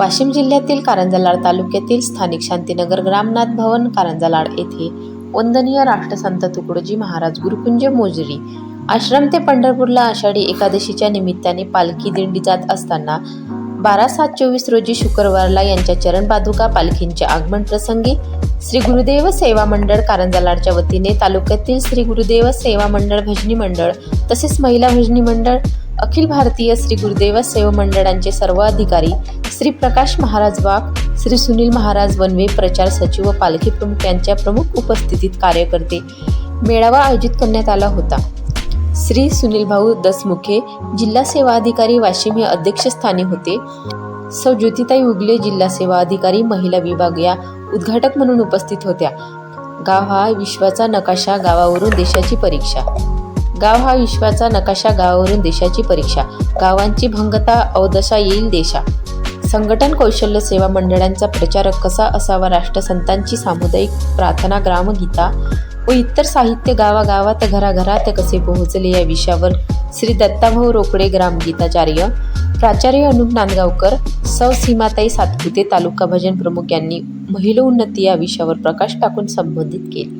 वाशिम जिल्ह्यातील कारंजालाड तालुक्यातील स्थानिक शांतीनगर ग्रामनाथ भवन कारंजालाड येथे वंदनीय राष्ट्रसंत तुकडोजी महाराज गुरुकुंज मोजरी आश्रम ते पंढरपूरला आषाढी एकादशीच्या निमित्ताने पालखी दिंडी जात असताना बारा सात चोवीस रोजी शुक्रवारला यांच्या चरणपादुका पालखींच्या आगमन प्रसंगी श्री गुरुदेव सेवा मंडळ कारंजालाडच्या वतीने तालुक्यातील श्री गुरुदेव सेवा मंडळ भजनी मंडळ तसेच महिला भजनी मंडळ अखिल भारतीय श्री गुरुदेव सेवा मंडळांचे सर्व अधिकारी श्री प्रकाश महाराज वाघ श्री सुनील महाराज वनवे प्रचार सचिव व पालखी प्रमुख यांच्या प्रमुख उपस्थितीत कार्यकर्ते मेळावा आयोजित करण्यात आला होता. श्री सुनील भाऊ दसमुखे जिल्हा सेवा अधिकारी वाशिम हे अध्यक्षस्थानी होते. सौ ज्योतिताई उगले जिल्हा सेवा अधिकारी महिला विभाग या उद्घाटक म्हणून उपस्थित होत्या. गाव हा विश्वाचा नकाशा गावावरून देशाची परीक्षा. गाव हा विश्वाचा नकाशा गावावरून देशाची परीक्षा. गावांची भंगता अवदशा येईल देशा. संघटन कौशल्य सेवा मंडळांचा प्रचारक कसा असावा राष्ट्रसंतांची सामुदायिक प्रार्थना ग्रामगीता व इतर साहित्य गावागावात घराघरात कसे पोहोचले या विषयावर श्री दत्ताभाऊ रोकडे ग्रामगीताचार्य प्राचार्य अनुप नांदगावकर सौ. सीमाताई सातपुते तालुका भजन प्रमुख यांनी महिला उन्नती या विषयावर प्रकाश टाकून संबोधित केले.